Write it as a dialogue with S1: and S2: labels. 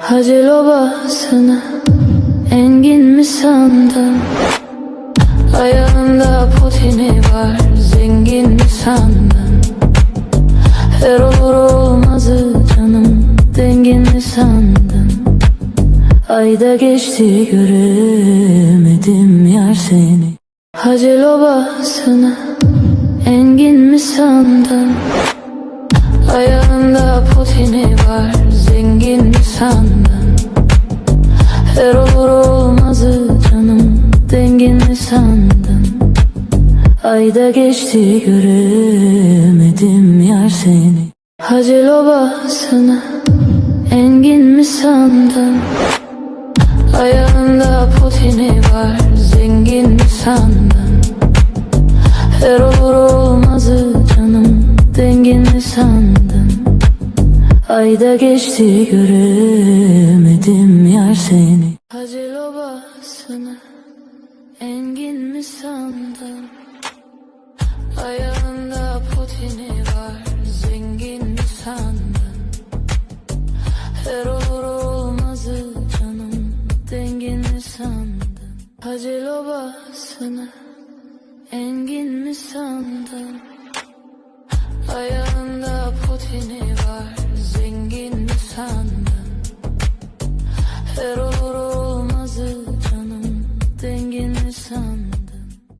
S1: Hacı obasını engin mi sandın? Ayağında potini var zengin mi sandın? Her olur olmazı canım dengin mi sandın? Ayda geçti göremedim yar seni Hacı obasını engin mi sandın? Ayağında potini var zengin sandın? Her olur olmazı canım dengin sandın? Ayda geçti göremedim yar seni Hacı obasını engin mi sandın? Ayağında potini var zengin mi sandın? Her olur olmazı Ayda geçti göremedim yar seni Hacı obasını engin mi sandın? Ayağında potini var zengin mi sandın? Her olur olmazı canım dengin mi sandın? Hacı obasını engin mi sandın? Ayağında potini var zengin